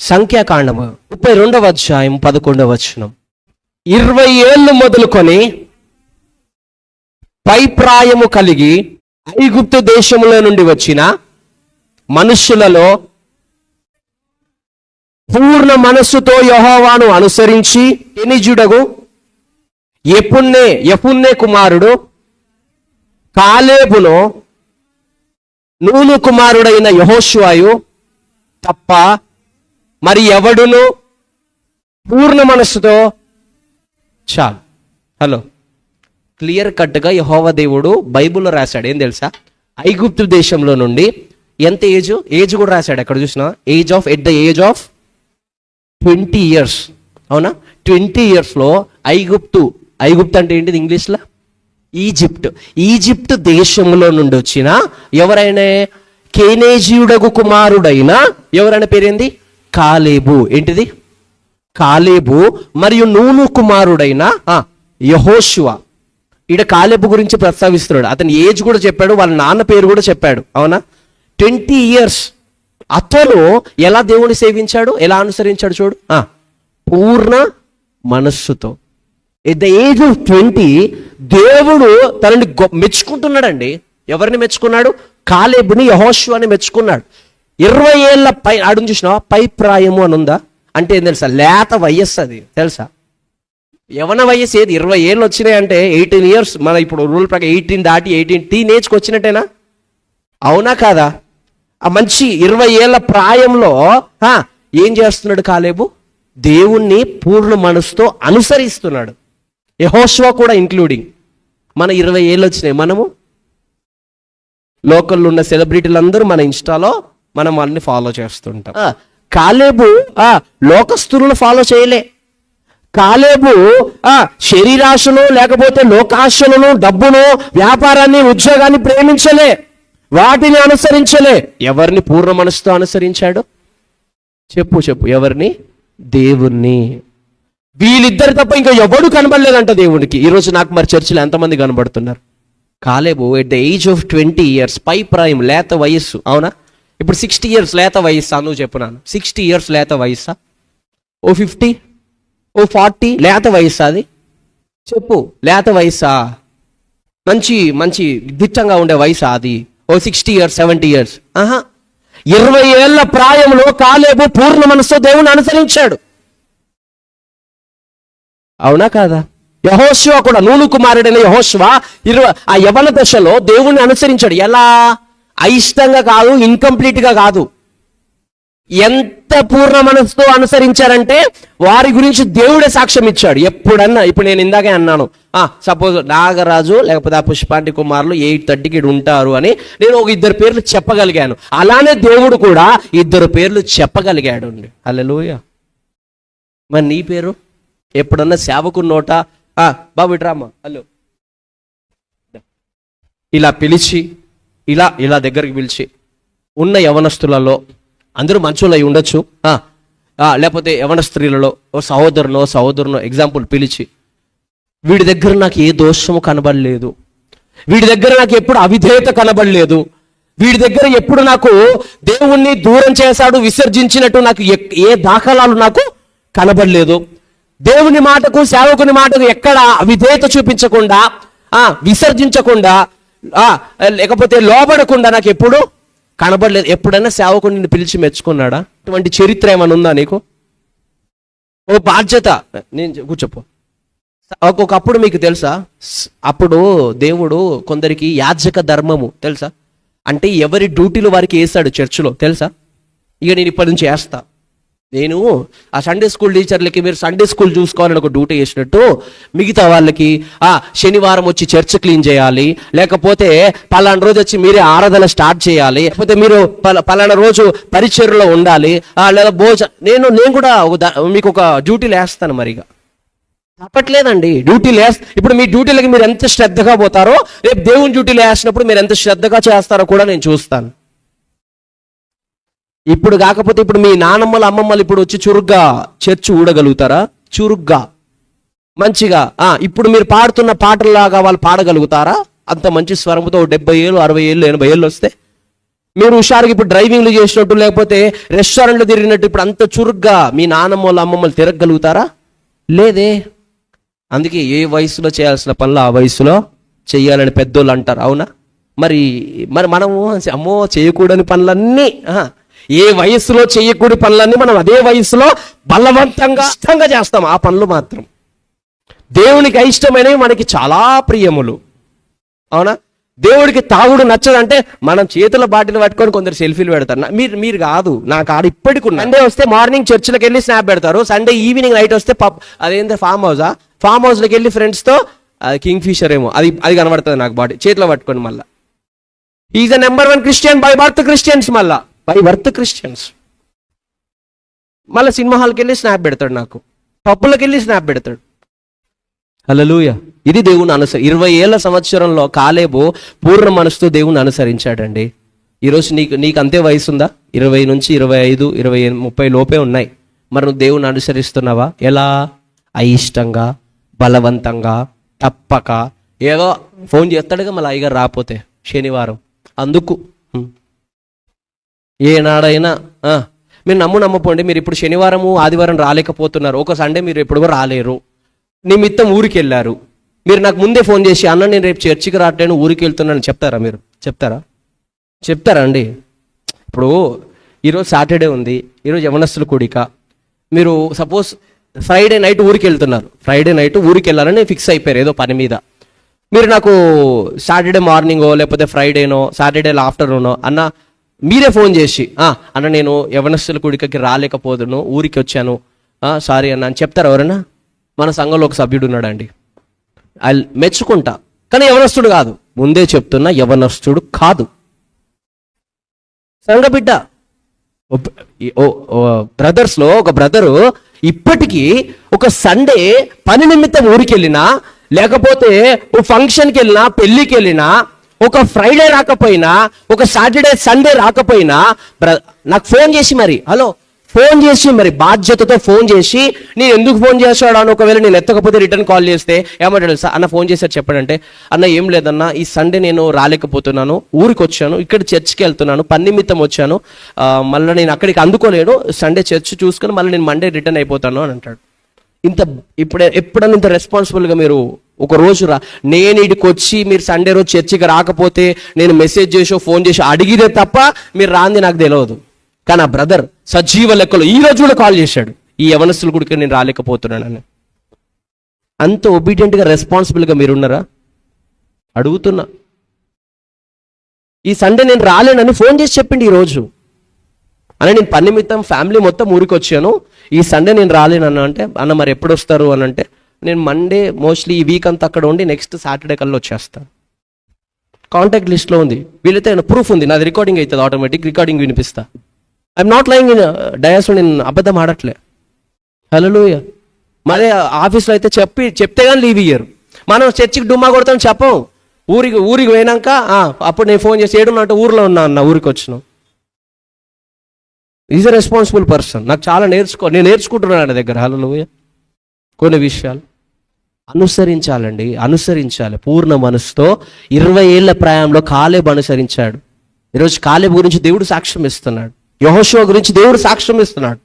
సంఖ్యాకాండము. ముప్పై రెండవ అధ్యాయం పదకొండవ వచనం. ఇరవై ఏళ్ళు మొదలుకొని పైప్రాయము కలిగి ఐగుప్తు దేశములో నుండి వచ్చిన మనుష్యులలో పూర్ణ మనస్సుతో యహోవాను అనుసరించి ఎనిజుడగు ఎపున్నే ఎపున్నే కుమారుడు కాలేబును నూను కుమారుడైన యహోషువాయు తప్ప మరి ఎవడును? పూర్ణ మనస్సుతో చాలు. హలో. క్లియర్ కట్గా యహోవ దేవుడు బైబిల్లో రాశాడు. ఏం తెలుసా? ఐగుప్తు దేశంలో నుండి ఎంత ఏజ్? ఏజ్ కూడా రాశాడు. ఎక్కడ చూసిన? Age of at the age of twenty years. అవునా? ట్వంటీ ఇయర్స్లో ఐగుప్తు. ఐగుప్తు అంటే ఏంటిది ఇంగ్లీష్లో? ఈజిప్ట్. ఈజిప్ట్ దేశంలో నుండి వచ్చిన ఎవరైనా కేనేజీయుడగు కుమారుడైన ఎవరైనా పేరేంది? కాలేబు. ఏంటిది? కాలేబు మరియు నూను కుమారుడైన ఆ, ఈడ కాలేబు గురించి ప్రస్తావిస్తున్నాడు. అతని ఏజ్ కూడా చెప్పాడు వాళ్ళ నాన్న పేరు కూడా చెప్పాడు. అవునా? Twenty years. అతను ఎలా దేవుని సేవించాడు? ఎలా అనుసరించాడు చూడు. ఆ, పూర్ణ మనస్సుతో. At the age of twenty దేవుడు తనని మెచ్చుకుంటున్నాడండి. ఎవరిని మెచ్చుకున్నాడు? కాలేబుని యహోషువాని మెచ్చుకున్నాడు. ఇరవై ఏళ్ళ పై ఆడు చూసినా పై ప్రాయము అని ఉందా? అంటే ఏం తెలుసా? లేత వయస్సు అది తెలుసా? యవన వయస్సు ఏది? ఇరవై ఏళ్ళు వచ్చినాయంటే ఎయిటీన్ ఇయర్స్ మన ఇప్పుడు రూల్ ప్రకారం ఎయిటీన్ దాటి ఎయిటీన్ టీనేజ్కి వచ్చినట్టేనా? అవునా కాదా? ఆ మంచి ఇరవై ఏళ్ళ ప్రాయంలో ఏం చేస్తున్నాడు కాలేబు? దేవుణ్ణి పూర్ణ మనసుతో అనుసరిస్తున్నాడు. యహోష్వా కూడా ఇంక్లూడింగ్ మన ఇరవై ఏళ్ళు వచ్చినాయి మనము. లోకల్లో ఉన్న సెలబ్రిటీలందరూ మన ఇన్స్టాలో మనం వాళ్ళని ఫాలో చేస్తుంటాం. కాలేబు ఆ లోకస్తులను ఫాలో చేయలే. కాలేబు ఆ శరీరాశను లేకపోతే లోకాశలను డబ్బును వ్యాపారాన్ని ఉద్యోగాన్ని ప్రేమించలే. వాటిని అనుసరించలే. ఎవరిని పూర్ణ మనసుతో అనుసరించాడు? చెప్పు చెప్పు. ఎవరిని? దేవుణ్ణి. వీళ్ళిద్దరు తప్ప ఇంకా ఎవడు కనబడలేదంట దేవునికి. ఈరోజు నాకు మరి చర్చిలో ఎంతమంది కనబడుతున్నారు? కాలేబు at the age of twenty years pi prime లేత వయస్సు. అవునా? ఇప్పుడు సిక్స్టీ ఇయర్స్ లేత వయస్సా నువ్వు చెప్పున్నాను సిక్స్టీ ఇయర్స్ లేత వయస్సా? ఓ ఫిఫ్టీ ఓ ఫార్టీ లేత వయస్సా అది? చెప్పు లేత వయస్సా? మంచి మంచి దిట్టంగా ఉండే వయసు అది? ఓ సిక్స్టీ ఇయర్స్ సెవెంటీ ఇయర్స్ ఆహా. ఇరవై ఏళ్ళ ప్రాయంలో కాలేబు పూర్ణ మనసుతో దేవుని అనుసరించాడు. అవునా కాదా? యహోశివ కూడా నూను కుమారుడైన యహోశివ ఇరవై ఆ యవన దశలో దేవుణ్ణి అనుసరించాడు. ఎలా? అయిష్టంగా కాదు ఇన్కంప్లీట్గా కాదు. ఎంత పూర్ణ మనసుతో అనుసరించారంటే వారి గురించి దేవుడే సాక్ష్యం ఇచ్చాడు. ఎప్పుడన్నా ఇప్పుడు నేను ఇందాకే అన్నాను. ఆ సపోజ్ నాగరాజు లేకపోతే ఆ పుష్పాంటి కుమారులు ఎయిట్ థర్టీకి ఉంటారు అని నేను ఒక ఇద్దరు పేర్లు చెప్పగలిగాను. అలానే దేవుడు కూడా ఇద్దరు పేర్లు చెప్పగలిగాడు అండి. అల్లెలోయ మరి నీ పేరు? ఎప్పుడన్నా సేవకు నోట? బాబు ఇట్రామ్మా హలో. ఇలా పిలిచి ఇలా ఇలా దగ్గరికి పిలిచి ఉన్న యవనస్తులలో అందరూ మంచోళ్ళు అయి ఉండొచ్చు. లేకపోతే యవన స్త్రీలలో ఓ సహోదరునో సహోదరునో ఎగ్జాంపుల్ పిలిచి వీడి దగ్గర నాకు ఏ దోషము కనబడలేదు. వీడి దగ్గర నాకు ఎప్పుడు అవిధేయత కనబడలేదు. వీడి దగ్గర ఎప్పుడు నాకు దేవుణ్ణి దూరం చేశాడు విసర్జించినట్టు నాకు ఎక్- ఏ దాఖలాలు నాకు కనబడలేదు. దేవుని మాటకు సేవకుని మాటకు ఎక్కడ అవిధేయత చూపించకుండా విసర్జించకుండా లేకపోతే లోబడకుండా నాకు ఎప్పుడు కనబడలేదు. ఎప్పుడైనా సేవకుని నిన్ను పిలిచి మెచ్చుకున్నాడా? అటువంటి చరిత్ర ఏమైనా ఉందా నీకు? ఓ బాధ్యత. నేను కూర్చోపు కూర్చోపో. ఒక్కొక్కప్పుడు మీకు తెలుసా? అప్పుడు దేవుడు కొందరికి యాజక ధర్మము తెలుసా? అంటే ఎవరి డ్యూటీలు వారికి వేస్తాడు చర్చిలో తెలుసా? ఇక నేను ఇప్పటి నుంచి వేస్తా. నేను ఆ సండే స్కూల్ టీచర్లకి మీరు సండే స్కూల్ చూసుకోవాలని ఒక డ్యూటీ చేసినట్టు మిగతా వాళ్ళకి ఆ శనివారం వచ్చి చర్చ్ క్లీన్ చేయాలి లేకపోతే పలానా రోజు వచ్చి మీరే ఆరాధన స్టార్ట్ చేయాలి లేకపోతే మీరు పలానా రోజు పరిచర్లో ఉండాలి లేదా భోజ నేను నేను కూడా మీకు ఒక డ్యూటీ వేస్తాను మరిగా తప్పట్లేదండి. డ్యూటీ లేస్ ఇప్పుడు మీ డ్యూటీలకి మీరు ఎంత శ్రద్ధగా పోతారో రేపు దేవుని డ్యూటీలు వేసినప్పుడు మీరు ఎంత శ్రద్ధగా చేస్తారో కూడా నేను చూస్తాను. ఇప్పుడు కాకపోతే ఇప్పుడు మీ నానమ్మలు అమ్మమ్మలు ఇప్పుడు వచ్చి చురుగ్గా చర్చి ఊడగలుగుతారా? చురుగ్గా. మంచిగా. ఆ ఇప్పుడు మీరు పాడుతున్న పాటల్లాగా వాళ్ళు పాడగలుగుతారా? అంత మంచి స్వరముతో డెబ్బై ఏళ్ళు అరవై ఏళ్ళు ఎనభై ఏళ్ళు వస్తే? మీరు హుషారుగా ఇప్పుడు డ్రైవింగ్లు చేసినట్టు లేకపోతే రెస్టారెంట్లు తిరిగినట్టు ఇప్పుడు అంత చురుగ్గా మీ నానమ్మలు అమ్మమ్మలు తిరగలుగుతారా లేదే. అందుకే ఏ వయసులో చేయాల్సిన పనులు ఆ వయసులో చేయాలని పెద్దోళ్ళు అంటారు అవునా? మరి మరి మనము అమ్మో చేయకూడని పనులన్నీ ఏ వయసులో చేయకూడి పనులన్నీ మనం అదే వయసులో బలవంతంగా ఇష్టంగా చేస్తాం. ఆ పనులు మాత్రం. దేవునికి అయిష్టమైనవి మనకి చాలా ప్రియములు. అవునా? దేవుడికి తాగుడు నచ్చదంటే మనం చేతుల బాటిల్ పట్టుకొని కొందరు సెల్ఫీలు పెడతారు. మీరు మీరు కాదు. నాకు ఆడ ఇప్పటికి సండే వస్తే మార్నింగ్ చర్చిలకు వెళ్ళి స్నాప్ పెడతారు. సండే ఈవినింగ్ నైట్ వస్తే పబ్ అదేంటి ఫామ్ హౌసా? ఫామ్ హౌస్లోకి వెళ్ళి ఫ్రెండ్స్తో కింగ్ ఫిషర్ ఏమో. అది అది కనబడుతుంది నాకు బాడీ. చేతిలో పట్టుకొని మళ్ళా. Is the number one Christian by birth Christians మళ్ళా. బై బర్త్ క్రిస్టియన్స్ మళ్ళీ సినిమా హాల్కి వెళ్ళి స్నాప్ పెడతాడు నాకు. పప్పులకి వెళ్ళి స్నాప్ పెడతాడు. హల్లెలూయా ఇది దేవుని అనుసరి ఇరవై ఏళ్ళ సంవత్సరంలో కాలేబు పూర్ణ మనసుతో దేవుని అనుసరించాడండి. ఈరోజు నీకు నీకు అంతే వయసు ఉందా ఇరవై నుంచి ఇరవై ఐదు ఇరవై ముప్పై లోపే ఉన్నాయి. మరి నువ్వు దేవుని అనుసరిస్తున్నావా? ఎలా? అయిష్టంగా బలవంతంగా తప్పక. ఏదో ఫోన్ చేస్తాడుగా మళ్ళీ అయ్యగారు రాపోతే శనివారం. అందుకు. ఏనాడైనా మీరు నమ్ము నమ్మపోండి మీరు ఇప్పుడు శనివారము ఆదివారం రాలేకపోతున్నారు. ఒక సండే మీరు ఎప్పుడు కూడా రాలేరు. నిమిత్తం ఊరికి వెళ్ళారు మీరు నాకు ముందే ఫోన్ చేసి అన్న నేను రేపు చర్చికి రావట్లేను ఊరికి వెళ్తున్నాను చెప్తారా మీరు? చెప్తారా? చెప్తారా అండి? ఇప్పుడు ఈరోజు సాటర్డే ఉంది. ఈరోజు యవనస్తుల కూడిక. మీరు సపోజ్ ఫ్రైడే నైట్ ఊరికి వెళ్తున్నారు. ఫ్రైడే నైట్ ఊరికి వెళ్ళాలని ఫిక్స్ అయిపోయారు ఏదో పని మీద. మీరు నాకు సాటర్డే మార్నింగో లేకపోతే ఫ్రైడేనో సాటర్డే ఆఫ్టర్నూనో అన్న మీరే ఫోన్ చేసి అన్న నేను యవనస్తుల కుడికకి రాలేకపోదును ఊరికి వచ్చాను. సారీ అన్న అని చెప్తారు ఎవరైనా మన సంఘంలో ఒక సభ్యుడు ఉన్నాడండి. ఐ మెచ్చుకుంటా. కానీ యవనస్తుడు కాదు. ముందే చెప్తున్నా యవనస్తుడు కాదు. సంఘబిడ్డ బిడ్డ. ఒక బ్రదరు ఇప్పటికీ ఒక సండే పని నిమిత్తం ఊరికి వెళ్ళినా లేకపోతే ఓ ఫంక్షన్కి వెళ్ళినా పెళ్ళికి వెళ్ళినా ఒక ఫ్రైడే రాకపోయినా ఒక సాటర్డే సండే రాకపోయినా నాకు ఫోన్ చేసి మరి హలో ఫోన్ చేసి మరి బాధ్యతతో ఫోన్ చేసి నేను ఎందుకు ఫోన్ చేశాడు అని ఒకవేళ నేను ఎత్తకపోతే రిటర్న్ కాల్ చేస్తే ఏమంటాడు సార్ అన్న ఫోన్ చేశారు చెప్పాడంటే అన్న ఏం లేదన్న ఈ సండే నేను రాలేకపోతున్నాను ఊరికి వచ్చాను ఇక్కడ చర్చ్కి వెళ్తున్నాను పని నిమిత్తం వచ్చాను మళ్ళీ నేను అక్కడికి అందుకోలేను సండే చర్చ్ చూసుకొని మళ్ళీ నేను మండే రిటర్న్ అయిపోతాను అని అంటాడు. ఇంత ఇప్పుడే ఎప్పుడన్నా ఇంత రెస్పాన్సిబుల్గా మీరు ఒక రోజు రా. నేను ఇడికి వచ్చి మీరు సండే రోజు చర్చికి రాకపోతే నేను మెసేజ్ చేసో ఫోన్ చేసి అడిగితే తప్ప మీరు రాంది నాకు తెలియదు కానీ ఆ బ్రదర్ సజీవ లెక్కలో ఈ రోజు కూడా కాల్ చేశాడు. ఈ యవనస్తులు కూడా నేను రాలేకపోతున్నానని. అంత ఒబీడియంట్గా రెస్పాన్సిబుల్గా మీరున్నారా? అడుగుతున్నా. ఈ సండే నేను రాలేనని ఫోన్ చేసి చెప్పిండి ఈరోజు అని నేను పని నిమిత్తం ఫ్యామిలీ మొత్తం ఊరికి వచ్చాను ఈ సండే నేను రాలేనన్నా అంటే అన్న మరి ఎప్పుడు వస్తారు అని అంటే నేను మండే మోస్ట్లీ ఈ వీక్ అంతా అక్కడ ఉండి నెక్స్ట్ సాటర్డే కల్లా వచ్చేస్తాను కాంటాక్ట్ లిస్ట్లో ఉంది. వీళ్ళైతే ప్రూఫ్ ఉంది? నాది రికార్డింగ్ అవుతుంది ఆటోమేటిక్ రికార్డింగ్ వినిపిస్తా. I'm not lying in dais నేను అబద్ధం ఆడట్లే. హలో మరే ఆఫీస్లో అయితే చెప్పి చెప్తే కానీ లీవ్ ఇయ్యరు. మనం చర్చికి డుమ్మా కొడతాం చెప్పం. ఊరికి ఊరికి పోయినాక అప్పుడు నేను ఫోన్ చేసి ఏడున్నా అంటే ఊర్లో ఉన్నా అన్న ఊరికి వచ్చినాం. ఈజ్ అ రెస్పాన్సిబుల్ పర్సన్ నాకు చాలా నేర్చుకో నేను నేర్చుకుంటున్నాను నా దగ్గర. హలో కొన్ని విషయాలు. అనుసరించాలండి అనుసరించాలి. పూర్ణ మనసుతో ఇరవై ఏళ్ళ ప్రాయంలో కాలేబు అనుసరించాడు. ఈరోజు కాలేబు గురించి దేవుడు సాక్ష్యం ఇస్తున్నాడు. యహోషో గురించి దేవుడు సాక్ష్యం ఇస్తున్నాడు.